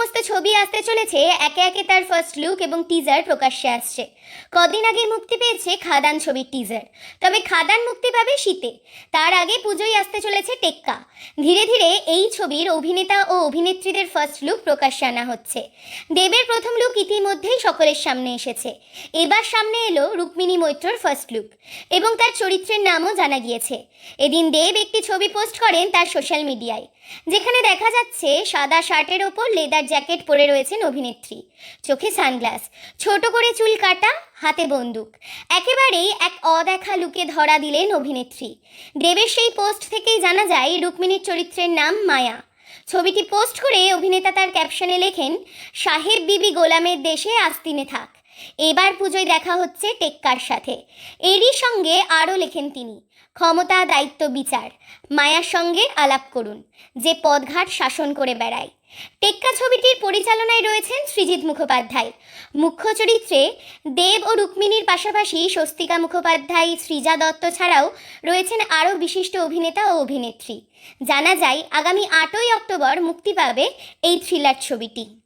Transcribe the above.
সমস্ত ছবি আসতে চলেছে, একে একে তার ফার্স্ট লুক এবং টিজার প্রকাশ্যে আসছে। কদিন আগে মুক্তি পেয়েছে খাদান ছবির টিজার তবে খাদান মুক্তি পাবে শীতে। তার আগে পুজোয় আসতে চলেছে টেক্কা। ধীরে ধীরে এই ছবির অভিনেতা ও অভিনেত্রীদের ফার্স্ট লুক প্রকাশ্যে আনা হচ্ছে। দেবের প্রথম লুক ইতিমধ্যেই সকলের সামনে এসেছে। এবার সামনে এলো রুক্মিণী মৈত্রর ফার্স্ট লুক এবং তার চরিত্রের নামও জানা গিয়েছে। এদিন দেব একটি ছবি পোস্ট করেন তার সোশ্যাল মিডিয়ায় যেখানে দেখা যাচ্ছে সাদা শার্টের ওপর লেদার জ্যাকেট পরে রয়েছেন অভিনেত্রী। চোখে সানগ্লাস, ছোট করে চুল কাটা, হাতে বন্দুক। একেবারেই এক অদেখা লুকে ধরা দিলেন অভিনেত্রী। দেবের সেই পোস্ট থেকেই জানা যায় রুক্মিণীর চরিত্রের নাম মায়া। ছবিটি পোস্ট করে অভিনেতা তার ক্যাপশনে লেখেন, সাহেব বিবি গোলামের দেশে আস্তিনে থাক। এবার পুজোয় দেখা হচ্ছে টেক্কার সাথে। এরই সঙ্গে আরও লেখেন তিনি, ক্ষমতা, দায়িত্ব, বিচার। মায়ার সঙ্গে আলাপ করুন, যে পদঘাট শাসন করে বেড়ায়। টেক্কা ছবিটির পরিচালনায় রয়েছেন সৃজিৎ মুখোপাধ্যায়। মুখ্য চরিত্রে দেব ও রুক্মিণীর পাশাপাশি স্বস্তিকা মুখোপাধ্যায়, সৃজা দত্ত ছাড়াও রয়েছেন আরও বিশিষ্ট অভিনেতা ও অভিনেত্রী। জানা যায়, আগামী আটই অক্টোবর মুক্তি পাবে এই থ্রিলার ছবিটি।